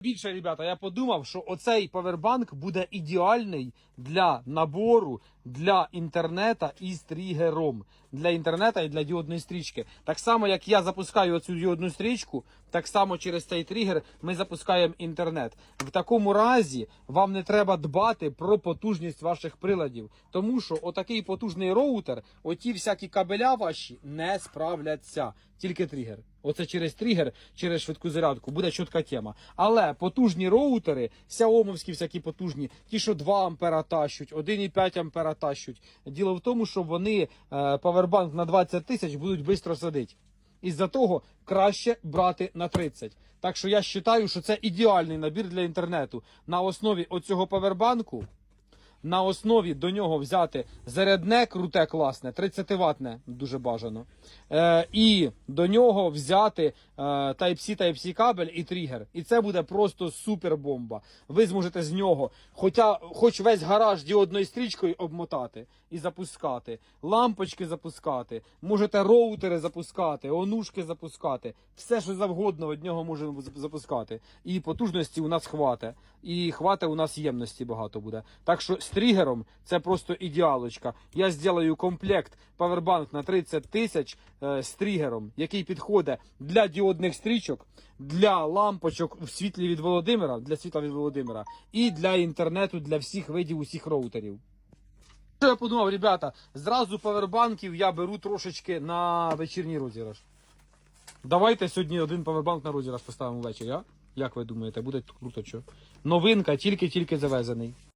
Більше, ребята, я подумав, що оцей павербанк буде ідеальний для набору для інтернета із тригером. Для інтернета і для діодної стрічки. Так само, як я запускаю оцю діодну стрічку, так само через цей тригер ми запускаємо інтернет. В такому разі вам не треба дбати про потужність ваших приладів, тому що отакий потужний роутер, оті всякі кабеля ваші не справляться. Тільки тригер. Оце через тригер, через швидку зарядку буде чітка тема. Але потужні роутери, сяомовські всякі потужні, ті, що 2 ампера тащуть, 1,5 ампера тащуть. Діло в тому, що вони е, павербанк на 20 тисяч будуть швидко садити. Із-за того краще брати на 30. Так що я вважаю, що це ідеальний набір для інтернету. На основі оцього павербанку, на основі до нього взяти зарядне круте, класне, 30 ватне, дуже бажано. Е, і до нього взяти е, Type-C, Type-C кабель і тригер. І це буде просто супер бомба. Ви зможете з нього, хоча, хоч весь гараж діодною стрічкою обмотати і запускати, лампочки запускати, можете роутери запускати, онушки запускати, все, що завгодно від нього можемо запускати. І потужності у нас хвате. І хвате у нас ємності багато буде. Так що тригером це просто ідеалочка. Я зроблю комплект павербанк на 30 тисяч е, з тригером, який підходить для діодних стрічок, для лампочок в світлі від Володимира, для світла від Володимира, і для інтернету, для всіх видів усіх роутерів. Що я подумав, ребята, зразу павербанків я беру трошечки на вечірній розіграш. Давайте сьогодні один павербанк на розіграш поставимо ввечері, а? Як ви думаєте, буде круто що? Новинка, тільки-тільки завезений.